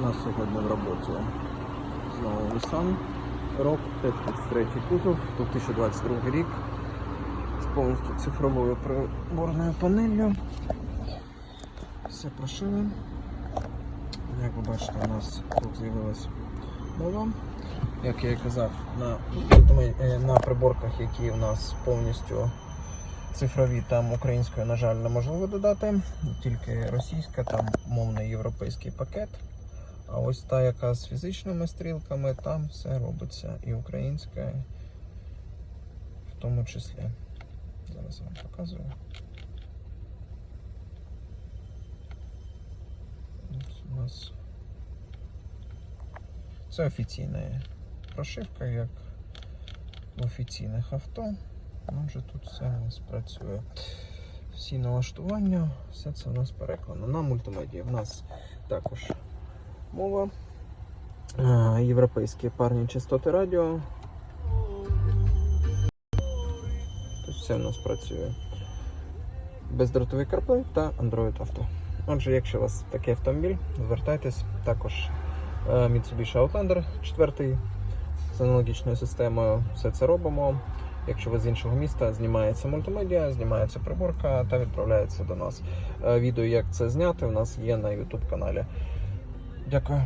У нас сьогодні в роботі знову Nissan Rogue 533 кузов, 2022 рік з повністю цифровою приборною панелью. Все прошили. Як ви бачите, у нас тут з'явилась мова. Як я і казав, на, е, на приборках, які у нас повністю цифрові, там українською, на жаль, неможливо додати, тільки російська, там мовний європейський пакет. А ось та, яка з фізичними стрілками, там все робиться і українська, в тому числі. Зараз вам показую. Ось у нас це офіційна прошивка, як в офіційних авто. Отже, тут все у нас працює. Всі налаштування, все це у нас перекладено. На мультимедії в нас також мова, європейські парні частоти радіо. Тут все у нас працює. Бездротовий CarPlay та Android Auto. Отже, якщо у вас такий автомобіль, звертайтесь. Також е, Mitsubishi Outlander 4 з аналогічною системою. Все це робимо. Якщо ви з іншого міста, знімається мультимедіа, знімається приборка та відправляється до нас. Е, Відео, як це зняти, у нас є на YouTube каналі. Дякую.